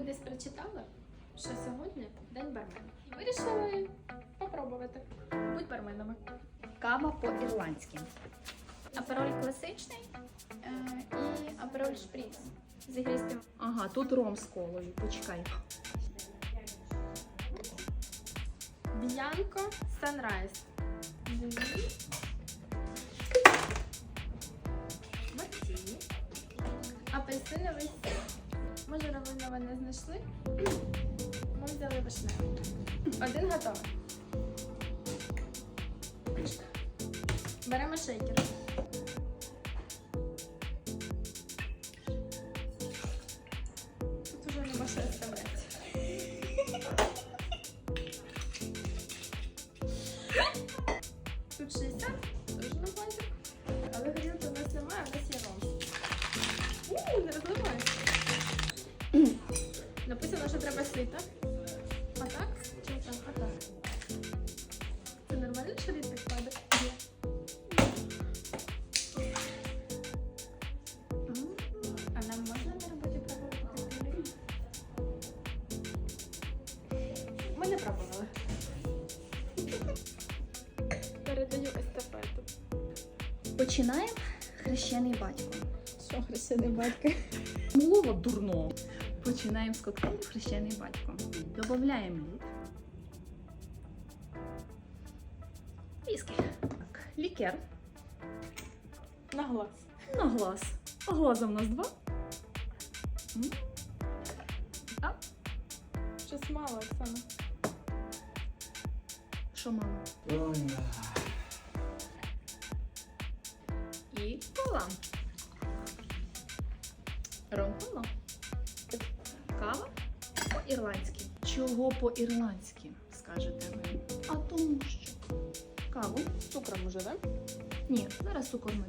ви десь прочитали, що сьогодні день бармена. І вирішили попробувати. Будь барменами. Кава по-ірландськи. Апероль класичний е, і апероль шприц з ігристим. Ага, тут ром з колою. Почекай. Б'янко Санрайз. Мартіні. Апельсиновий сік. Може, равлинове не знайшли? Ми взяли вишневий. Один готовий. Беремо шейкер. Тут уже нема що оставляти. Треба сито. А так? Чи так? А так. Це нормально, що лід так падає? Ні. А нам можна на роботі пробувати? Ми не пробували. Передаю естафету. Починаємо хрещений батько. Що хрещений батько? Млово дурно. Починаємо з коктейлю хрещений батько. Добавляємо лід. Віскі. Так, лікер. На глаз. На глаз. А глаза в нас два. А, Щось мало, Оксана. що мало? І кола. Ром кола. Кава по-ірландськи. Чого по-ірландськи, скажете ви? А тому що. Каву? З цукром уже, так? Ні, зараз цукор ми.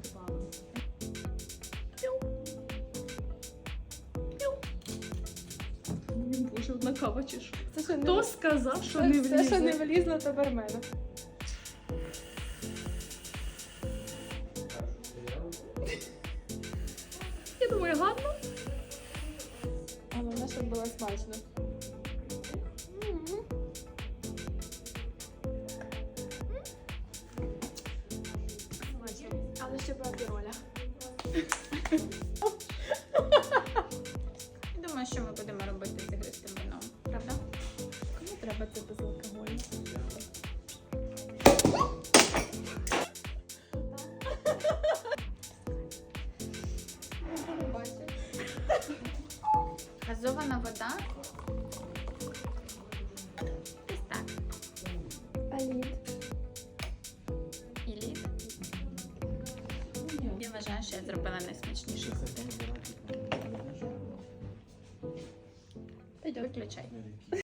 Ой, Боже, одна кава чи що? Це що Хто сказав, що не Все, що не влізе? влізло, то бармена. Я думаю, гарно. Головне, щоб було смачно. Думаю, що ми будемо робити з ігристим вином, правда? Кому треба це безалкогольне? Газована вода. Я що я зробила коктейль. Виключай.